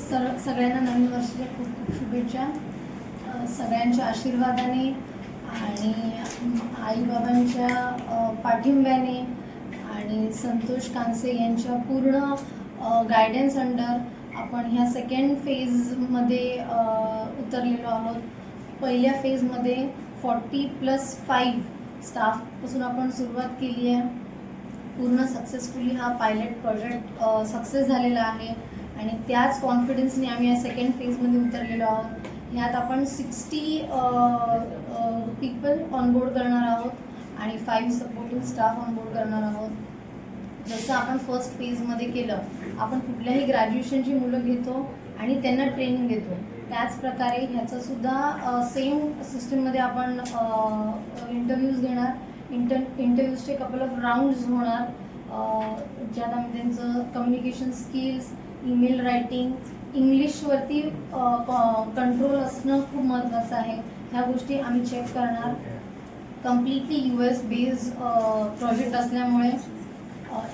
Sir सगळ्यांना नवीन वर्षाच्या खूप खूप शुभेच्छा. सगळ्यांच्या आशीर्वादाने आणि आईबाबांच्या पाठिंब्याने आणि संतोष कांसे यांच्या पूर्ण गायडन्स अंडर आपण ह्या सेकंड फेजमध्ये उतरलेलो आहोत. पहिल्या फेजमध्ये फॉर्टी प्लस फाईव्ह स्टाफपासून आपण सुरुवात केली आहे. पूर्ण सक्सेसफुली हा पायलट प्रोजेक्ट सक्सेस झालेला आहे. आणि त्याच कॉन्फिडन्सने आम्ही या सेकंड फेजमध्ये उतरलेलो आहोत. ह्यात आपण सिक्स्टी पीपल ऑनबोर्ड करणार आहोत आणि फाईव्ह सपोर्टिंग स्टाफ ऑनबोर्ड करणार आहोत. जसं आपण फर्स्ट फेजमध्ये केलं आपण कुठल्याही ग्रॅज्युएशनची मुलं घेतो आणि त्यांना ट्रेनिंग देतो. त्याचप्रकारे ह्याचंसुद्धा सेम सिस्टीममध्ये आपण इंटरव्ह्यूज घेणार. इंटर इंटरव्ह्यूजचे कपल ऑफ राऊंड्स होणार. ज्यात आम्ही त्यांचं कम्युनिकेशन स्किल्स ईमेल रायटिंग इंग्लिशवरती कंट्रोल असणं खूप महत्त्वाचं आहे. ह्या गोष्टी आम्ही चेक करणार. Completely U S based project असल्यामुळे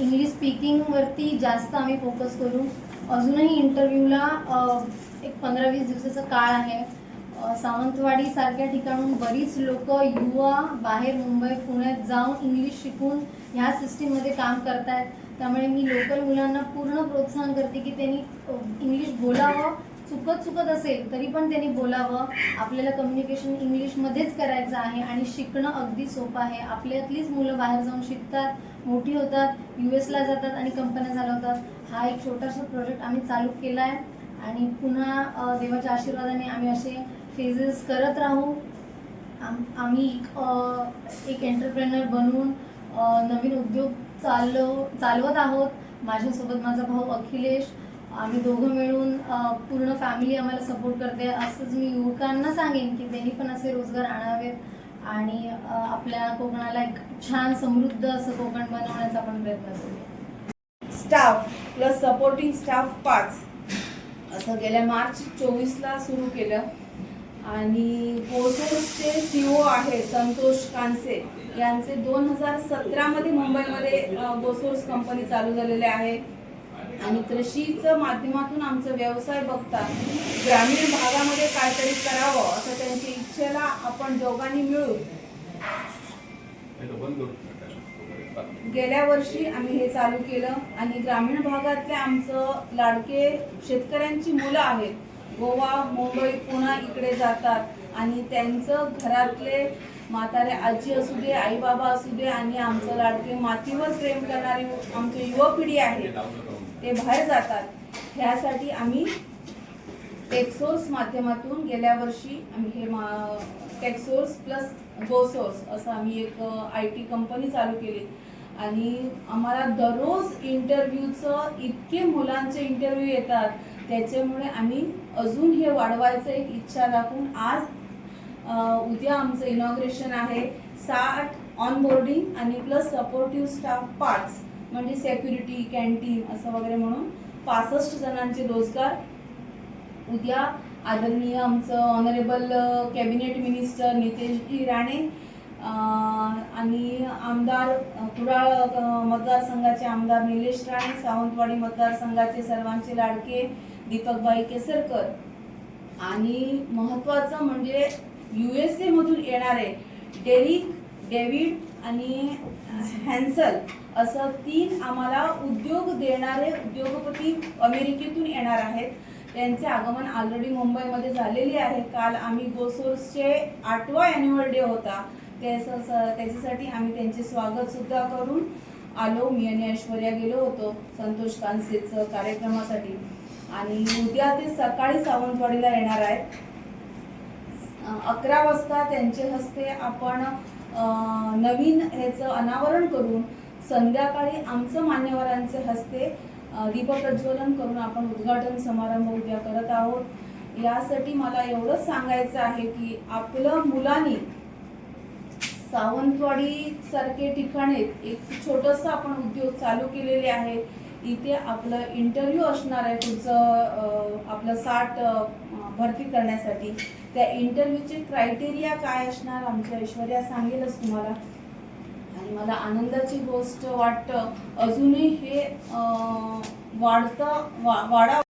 इंग्लिश स्पीकिंगवरती जास्त आम्ही फोकस करू. अजूनही इंटरव्ह्यूला एक पंधरा वीस दिवसाचा काळ आहे. सावंतवाडी सावंतवाडीसारख्या ठिकाणून बरीच लोक युवा बाहेर मुंबई पुण्यात जाऊन इंग्लिश शिकून ह्या सिस्टीममध्ये काम करतायत. त्यामुळे मी लोकल मुलांना पूर्ण प्रोत्साहन करते की त्यांनी इंग्लिश बोलावं. चुकत चुकत असेल तरी पण त्यांनी बोलावं. आपल्याला कम्युनिकेशन इंग्लिशमध्येच करायचं आहे आणि शिकणं अगदी सोपं आहे. आपल्यातलीच मुलं बाहेर जाऊन शिकतात मोठी होतात यू एसला जातात आणि कंपन्या चालवतात. हा एक छोटासा प्रोजेक्ट आम्ही चालू केला आहे आणि पुन्हा देवाच्या आशीर्वादाने आम्ही असे फेजेस करत राहू. आम आम्ही एक, एक एंटरप्रेनर बनून नवीन उद्योग चालव चालवत आहोत. माझ्यासोबत माझा भाऊ अखिलेश. आम्ही दोघं मिळून पूर्ण फॅमिली आम्हाला सपोर्ट करते. असंच मी युवकांना सांगेन की त्यांनी पण असे रोजगार आणावेत. आणि आपल्या कोकणाला एक छान समृद्ध असं कोकण बनवण्याचा आपण प्रयत्न करूया स्टाफ प्लस सपोर्टिंग स्टाफ पाच. असं गेल्या मार्च चोवीसला सुरू केलं. आणि बोसोर्सचे ओ आहे संतोष कांसे. यांचे दोन हजार सतरामध्ये मुंबईमध्ये बोसोर्स कंपनी चालू झालेली आहे. आणि कृषीचं माध्यमातून आमचा व्यवसाय बघता ग्रामीण भागामध्ये काहीतरी करावं असं त्यांच्या इच्छेला आपण दोघांनी मिळून गेल्या वर्षी आम्ही हे चालू केलं. आणि ग्रामीण भागातले आमचं लाडके शेतकऱ्यांची मुलं आहेत. गोवा मुंबई पुणे इकडे जातात. आणि त्यांचं घरातले म्हातारे आजी असू दे आई बाबा असू दे आणि आमचं लाडके मातीवर प्रेम करणारी आमची युवा पिढी आहे ते बाहेर जातात. ह्यासाठी आम्ही टेक्सोर्स माध्यमातून गेल्या वर्षी आम्ही हे मा टेक्सोर्स प्लस गोसोर्स असं आम्ही एक आय टी कंपनी चालू केली. आणि आम्हाला दररोज इंटरव्ह्यूचं इतके मुलांचे इंटरव्ह्यू येतात. त्याच्यामुळे आम्ही अजून हे वाढवायचं एक इच्छा दाखवून आज उद्या आमचं इनॉग्रेशन आहे. साठ ऑन बोर्डिंग आणि प्लस सपोर्टिव्ह स्टाफ पाच म्हणजे सेक्युरिटी कॅन्टीन असं वगैरे म्हणून पासष्ट जणांचे रोजगार. उद्या आदरणीय आमचं honourable cabinet minister Niteshji Rane आणि आमदार कुडाळ मतदारसंघाचे आमदार निलेश राणे सावंतवाडी मतदारसंघाचे सर्वांचे लाडके दीपकबाई केसरकर. आणि महत्त्वाचं म्हणजे यू एस एमधून येणारे डेरिक डेव्हिड आणि हॅन्सल असं तीन आम्हाला उद्योग देणारे उद्योगपती अमेरिकेतून येणार आहेत. त्यांचे आगमन ऑलरेडी मुंबईमध्ये झालेले आहे. काल आम्ही गोसोर्सचे आठवा अॅन्युअल डे होता. त्याचं त्याच्यासाठी आम्ही त्यांचे स्वागत सुद्धा करून आलो. मी आणि ऐश्वर्या गेलो होतो संतोष कांसेचं कार्यक्रमासाठी. आणि उद्या ते सकाळी सावंतवाडीला येणार आहेत. अकरा वाजता त्यांचे हस्ते आपण नवीन ह्याचं अनावरण करून संध्याकाळी आमचं मान्यवरांचे हस्ते दीपप्रज्वलन करून आपण उद्घाटन समारंभ उद्या करत आहोत. यासाठी मला एवढंच सांगायचं आहे की आपलं मुलांनी सावंतवाडी सारखे ठिकाणी एक छोटंसं आपण उद्योग चालू केलेले आहे. इथे आपलं इंटरव्ह्यू असणार आहे पुढचं आपलं साठ भरती करण्यासाठी. त्या इंटरव्ह्यूचे क्रायटेरिया काय असणार आमच्या ऐश्वर्या सांगेलच तुम्हाला. आणि मला आनंदाची गोष्ट वाटतं अजूनही हे वाढतं वा वाढा